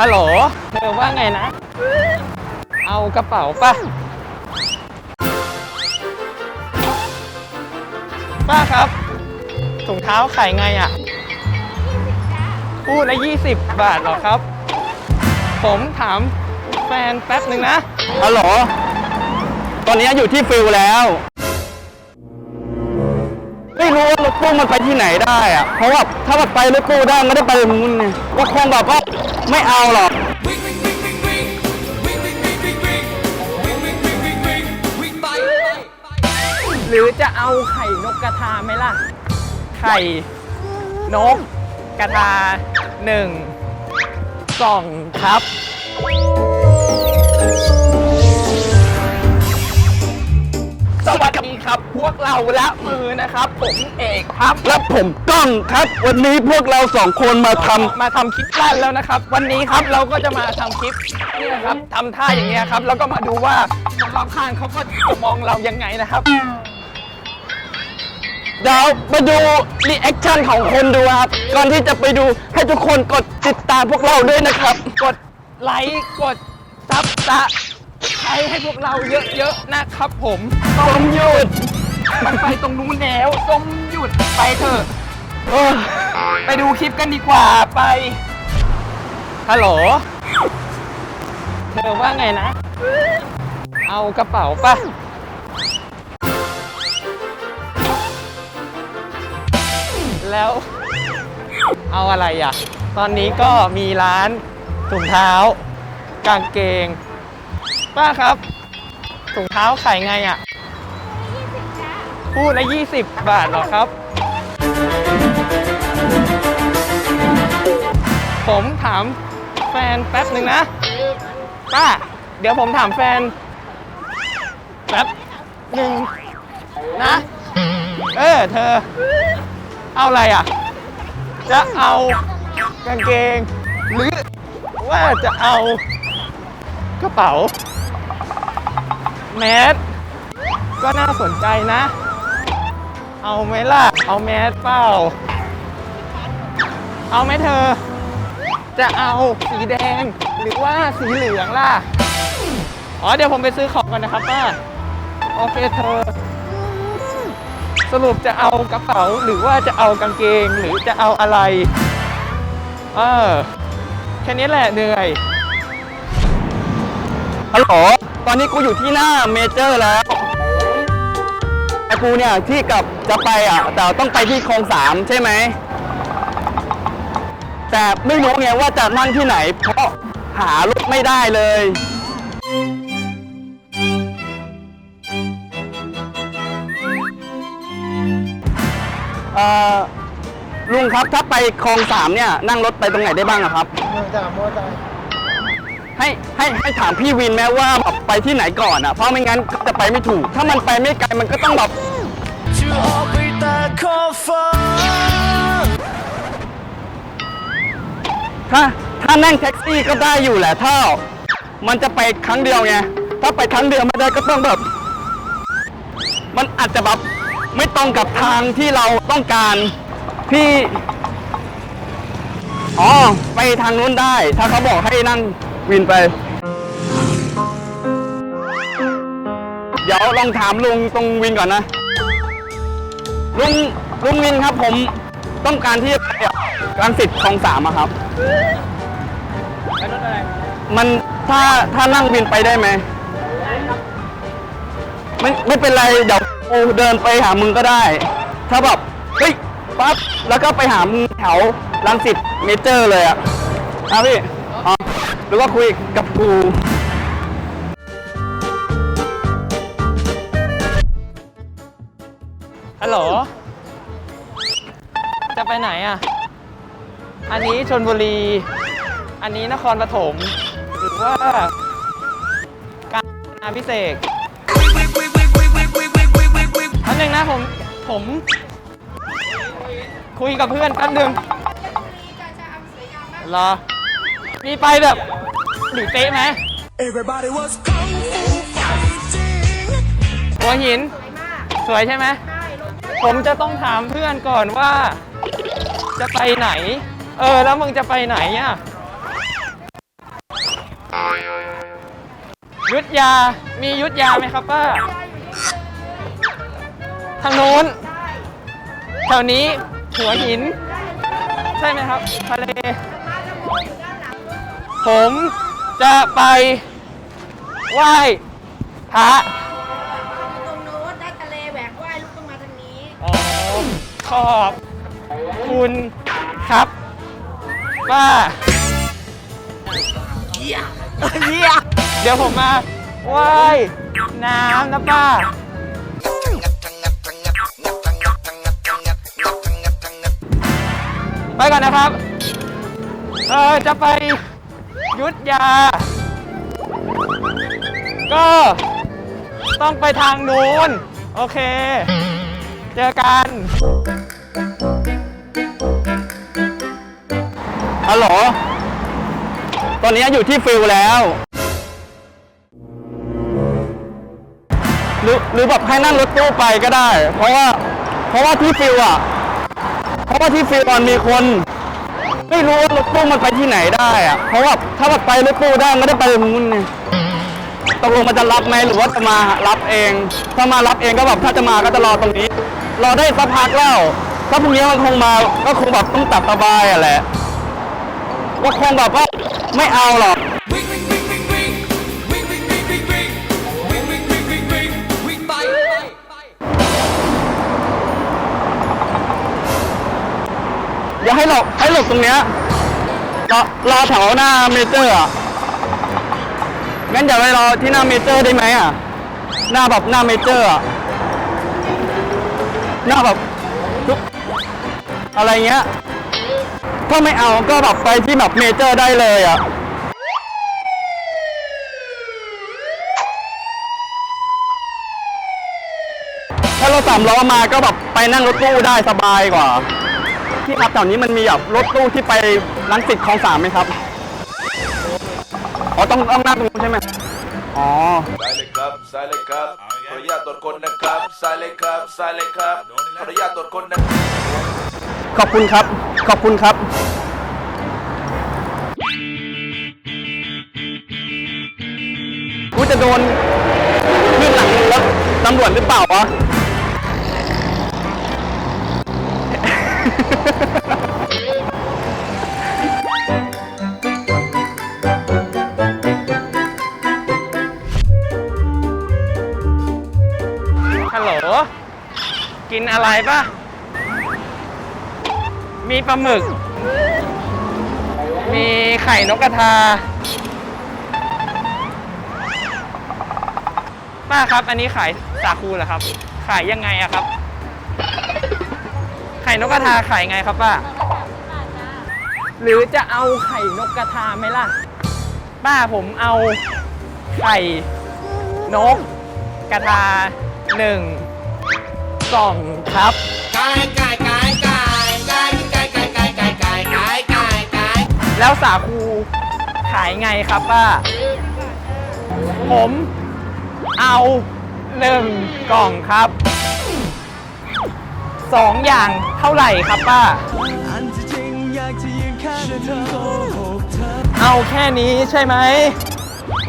ฮัลโหล เธอว่าไงนะ เอากระเป๋าป่ะ ป้าครับ ถุงเท้าขายไงอะคู่ละ 20 บาทเหรอครับ ผมถามแฟนแป๊บหนึ่งนะ ฮัลโหล ตอนนี้อยู่ที่ฟิลแล้ว ไม่รู้ว่ารถตู้มันไปที่ไหนได้อะเพราะว่าถ้ามันไปรถตู้ได้ไม่ได้ไปมุนไงก็คงแบบว่าไม่เอาหรอก วิ่งวิ่งวิ่งวิ่งวิ่งวิ่งวิ่งวิ่งวิ่งวิ่งวิ่งวิ่งวิ่งวิ่งวิ่งวิ่งไปหรือจะเอาไข่นกกระทาไหมล่ะ ไข่ นก กระทาหนึ่งกล่องครับ ครับ พวกเราละมือนะครับ ผมเอกครับและผมก้องครับ วันนี้พวกเราสองคนมาทมาทำคลิปลั่นแล้วนะครับ วันนี้ครับเราก็จะมาทำคลิปเนี่ยครับทำท่าอย่างเงี้ยครับ แล้วก็มาดูว่าคนรอบข้างเขาก็จะมองเรายังไงนะครับำเดี๋ยวมาดูรีแอคชั่นของคนดูครับ ก่อนที่จะไปดูให้ทุกคนกดติดตามพวกเราด้วยนะครับ กดไลค์กดซับสะ ใช้ให้พวกเราเยอะๆนะครับผมต้มหยุด มันไปตรงนู้นแล้วส้มหยุดไปเถอะเออไปดูคลิปกันดีกว่าไปฮัลโหลเธอว่าไงนะ เอากระเป๋าป่ะแล้ว เอาอะไรอะ ตอนนี้ก็มีร้านถุงเท้ากางเกง ป้าครับถุงเท้าขายไงอะคู่ละ20บาทเหรอครับ ผมถามแฟนแป๊บหนึ่งนะ ป้า เดี๋ยวผมถามแฟนแป๊บหนึ่งนะ เออเธอ เอาอะไรอะ จะเอากางเกง หรือว่าจะเอากระเป๋า แมสก็น่าสนใจนะ เอาไหมล่ะ เอาแมสเปล่า เอาไหมเธอ จะเอาสีแดงหรือว่าสีเหลืองล่ะ อ๋อเดี๋ยวผมไปซื้อของก่อนนะครับป้า โอเคเธอ สรุปจะเอากระเป๋าหรือว่าจะเอากางเกงหรือจะเอาอะไร เออ แค่นี้แหละเหนื่อยฮัลโหล ตอนนี้กูอยู่ที่หน้าเมเจอร์แล้วไอ้กูเนี่ยที่กับจะไปอะ แต่ต้องไปที่คลองสามใช่ไหม แต่ไม่รู้ไงว่าจะนั่งที่ไหน เพราะหารถไม่ได้เลยเอ่อลุงครับถ้าไปคลองสามเนี่ย นั่งรถไปตรงไหนได้บ้างอะครับ ให้ให้ให้ถามพี่วินแม้ว่าแบบไปที่ไหนก่อนอะ เพราะไม่งั้นก็จะไปไม่ถูก ถ้ามันไปไม่ไกลมันก็ต้องแบบจะออกไปแต่ขอบฟ้าถ้าถ้านั่งแท็กซี่ก็ได้อยู่แหละถ้ามันจะไปครั้งเดียวไง ถ้าไปครั้งเดียวไม่ได้ก็ต้องแบบ มันอาจจะแบบไม่ตรงกับทางที่เราต้องการพี่ อ๋อ ไปทางนู้นได้ ถ้าเขาบอกให้นั่ง วินไป เดี๋ยวลองถามลุงตรงวินก่อนนะ ลุงลุงวินครับผมต้องการที่จะไปรังสิตคลองสามอะครับไปรถอะไรมันถ้าถ้านั่งวินไปได้ไหมไม่ไม่เป็นไรเดี๋ยวกูเดินไปหามึงก็ได้ ถ้าแบบเฮ้ยปั๊บแล้วก็ไปหามึงแถวรังสิตเมเจอร์เลยอะอะพี่อ๋อ รือว่าคุยกับกูฮัลโหล จะไปไหนอะ อันนี้ชนบุรี อันนี้นครปฐม หรือว่าการนาพิเศษกอันหนึ่งนะผม ผม คุยกับเพื่อนแป๊บหนึงรอมีไปแบบ หลีเป๊ะไหม Everybody was kung fu fighting หัวหิน สวยใช่ไหม ผมจะต้องถามเพื่อนก่อนว่า จะไปไหน เออ แล้วมึงจะไปไหนอะยุทธยา มียุทธยาไหมครับป้า ทางโน้นแถวนี้หัวหิน ใช่ไหมครับ ทะเล ผม จะไปไหว้พระตรงโน้นได้ทะเลแหวกว่ายลูกต้องมาทางนี้ อ๋อขอบคุณครับป้าเยี่ยเดี๋ยวผมมาไหว้น้ำนะป้า ไปก่อนนะครับ เออจะไป ยุทธยา ก็ต้องไปทางนู้น โอเค เจอกันฮัลโหล ตอนนี้อยู่ที่ฟิลแล้ว หรือหรือแบบให้นั่งรถตู้ไปก็ได้ เพราะว่า เพราะว่าที่ฟิลอะ เพราะว่าที่ฟิลมันมีคน ไม่รู้ว่ารถตู้มันไปที่ไหนได้อะเพราะว่าถ้ามันไปรถตู้ได้มันได้ไปนู้นไงตกลงมันจะรับไหมหรือว่าจะมารับเอง ถ้ามารับเองก็แบบถ้าจะมาก็จะรอตรงนี้ รอได้สักพักแล้วถ้าพรุ่งนี้มันคงมาก็คงแบบต้องตัดสบายอะแหละก็คงแบบว่าไม่เอาหรอก อย่าให้หลบให้หลบตรงเนี้ยรอรอแถวหน้าเมเจอร์อะงั้นอย่าไปรอที่หน้าเมเจอร์ได้ไหมอะ หน้าแบบหน้าเมเจอร์อะ หน้าแบบทุกอะไรเงี้ย ถ้าไม่เอาก็แบบไปที่แบบเมเจอร์ได้เลยอะถ้ารถสามล้อมาก็แบบไปนั่งรถตู้ได้สบายกว่า ที่ครับแถวนี้มันมีแบบรถตู้ที่ไปลังสิตคลองสามไหมครับ อ๋อต้องต้องนั่งตรงนู้นใช่ไหมอ๋อซ้ายเลยครับซ้ายเลยครับขออนุญาตตรวจคนนะครับซ้ายเลยครับซ้ายเลยครับขออนุญาตตรวจคนนะครับ ขอบคุณครับ ขอบคุณครับ กูจะโดนขึ้นหลังรถตำรวจหรือเปล่าวะ อะไรปะมีปลาหมึก มีไข่นกกระทา ป้าครับอันนี้ขายสาคูเหรอครับ ขายยังไงอะครับ ไข่นกกระทาขายไงครับป้า หรือจะเอาไข่นกกระทาไหมล่ะ ป้าผมเอาไข่นกกระทาหนึ่ง กล่องครับแล้วสาคูขายไงครับป้า ผม เอาหนึ่งกล่องครับสองอย่างเท่าไหร่ครับป้า เอาแค่นี้ใช่ไหม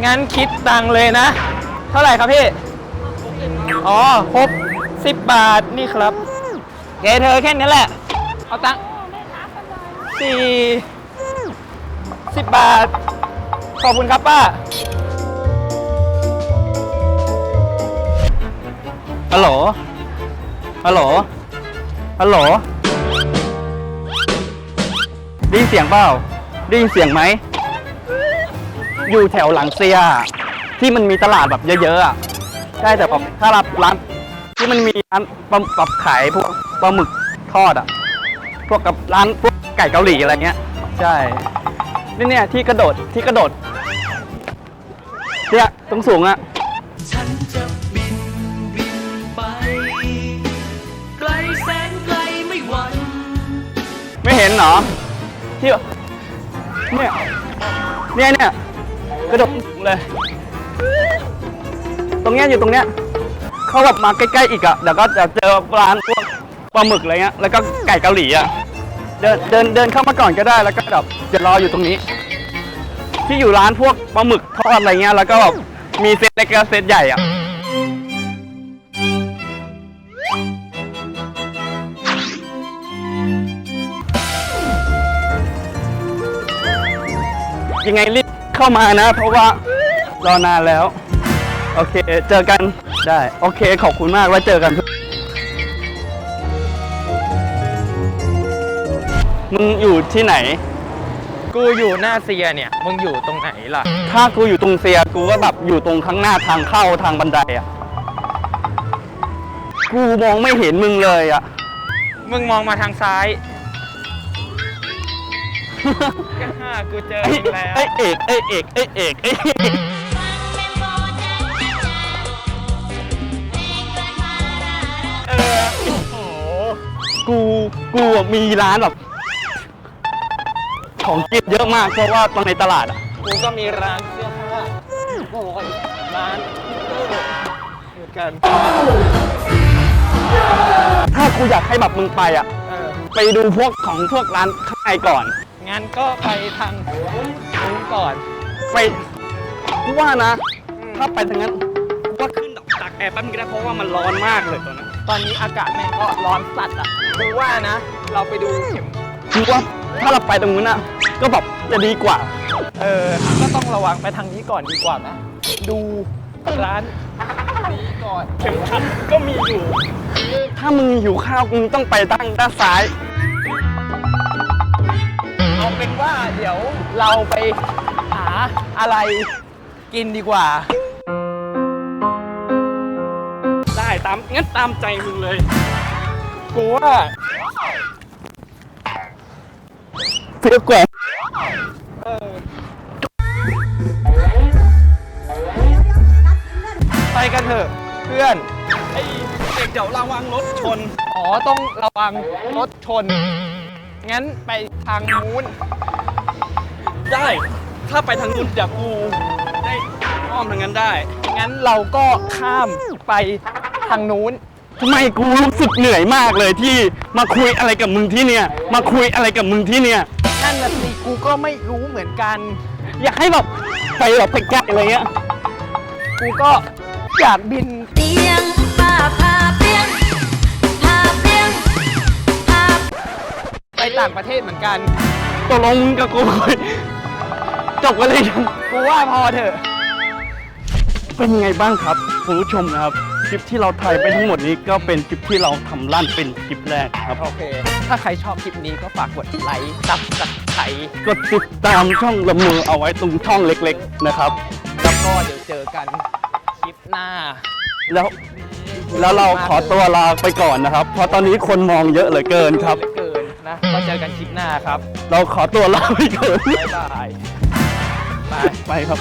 งั้นคิดตังเลยนะ เท่าไหร่ครับพี่ อ๋อครบ สิบบาทนี่ครับเกเธอแค่นี้แหละ เอาตังค์สี่สิบบาท ขอบคุณครับป้าฮัลโหลฮัลโหลฮัลโหลได้ยินเสียงเปล่าได้ยินเสียงไหม อยู่แถวหลังเซีย ที่มันมีตลาดแบบเยอะๆอะใช่แต่แบบถ้ารับร้าน ที่มันมีร้านปลาแบบขายพวกปลาหมึกทอดอะ พวกกับร้านพวกไก่เกาหลีอะไรเงี้ย ใช่ นี่เนี่ยที่กระโดดที่กระโดดเนี่ยตรงสูงอะ ฉันจะบินบินไป ไกลแสนไกลไม่หวั่นไม่เห็นเหรอ ที่เนี่ยเนี่ยเนี่ยกระโดดสูงเลย ตรงเนี้ยอยู่ตรงเนี้ย เขาแบบมาใกล้ๆอีกอะเดี๋ยวก็จะเจอร้านพวกปลาหมึกอะไรเงี้ยแล้วก็ไก่เกาหลีอะเดินเดินเดินเข้ามาก่อนก็ได้แล้วก็แบบจะรออยู่ตรงนี้ ที่อยู่ร้านพวกปลาหมึกทอดอะไรเงี้ยแล้วก็แบบมีเซตเล็กกับเซตใหญ่อะยังไงรีบเข้ามานะ เพราะว่ารอนานแล้ว โอเค เจอกัน ได้ โอเค ขอบคุณมากแล้วเจอกัน มึงอยู่ที่ไหน กูอยู่หน้าเซียเนี่ย มึงอยู่ตรงไหนล่ะ ถ้ากูอยู่ตรงเซีย กูก็แบบอยู่ตรงข้างหน้าทางเข้าทางบันไดอะ กูมองไม่เห็นมึงเลยอะ มึงมองมาทางซ้ายก็ห้ากูเจอไอ้มึงแล้วไอ้เอกไอ้เอกไอ้เอกไอ้เอกเออโอ้โกูกูอะมีร้านแบบ ของกินเยอะมากเพราะว่าตอนในตลาดอะ กูก็มีร้านเสื้อผ้าโอ้ยร้านเหมือนกัน ถ้ากูอยากให้แบบมึงไปอะ เออ ไปดูพวกของพวกร้านข้างในก่อน งั้นก็ไปทางนู้นก่อน ไปกูว่านะ ถ้าไปทางนั้นกูว่าขึ้นแบบตากแอร์แป๊บนึงก็ได้เพราะว่ามันร้อนมากเลยตอนนั้น ตอนนี้อากาศแม่งก็ร้อนสัตว์อะกูว่านะ เราไปดูเข็มกูว่าถ้าเราไปตรงนู้นอะ ก็แบบจะดีกว่า เออ ก็ต้องระวังไปทางนี้ก่อนดีกว่านะ ดูร้านนี้ก่อนเข็มขัดก็มีอยู่ ถ้ามึงหิวข้าวมึงต้องไปด้านด้านซ้าย เอาเป็นว่าเดี๋ยวเราไปหาอะไรกินดีกว่า ตามงั้นตามใจมึงเลย กูว่าเฟี้ยวกว่าเออไปกันเถอะเพื่อน ไอ้เด็กเดี๋ยวระวังรถชน อ๋อ ต้องระวังรถชน งั้นไปทางนู้น ได้ ถ้าไปทางนู้นเดี๋ยวกูได้อ้อมทางนั้นได้ งั้นเราก็ข้ามไปทางนู้นทำไมกูรู้สึกเหนื่อยมากเลยที่มาคุยอะไรกับมึงที่เนี่ย มาคุยอะไรกับมึงที่เนี่ย นั่นน่ะสิกูก็ไม่รู้เหมือนกัน อยากให้แบบไปแบบไปไกลอะไรเงี้ยกูก็อยากบิน เตียงป้าพาเตียงพาเตียงพา ไปต่างประเทศเหมือนกัน ตกลงมึงกับกูคุยจบกันเลยยัง กูว่าพอเถอะ เป็นยังไงบ้างครับคุณผู้ชมนะครับค ลิปที่เราถ่ายไปทั้งหมดนี้ก็เป็นคลิปที่เราทำลั่นเป็นคลิปแรกครับ โอเค ถ้าใครชอบคลิปนี้ก็ฝากกดไลค์ซับสไครต์กดติดตามช่องละมือเอาไว้ตรงช่องเล็กๆนะครับ แล้วก็เดี๋ยวเจอกันคลิปหน้า แล้วแล้วเราขอตัวลาไปก่อนนะครับ เพราะตอนนี้คนมองเยอะเหลือเกินครับเหลือเกินนะก็เจอกันคลิปหน้าครับเราขอตัวลาไปก่อนบ๊ายบาย ไป ไปครับ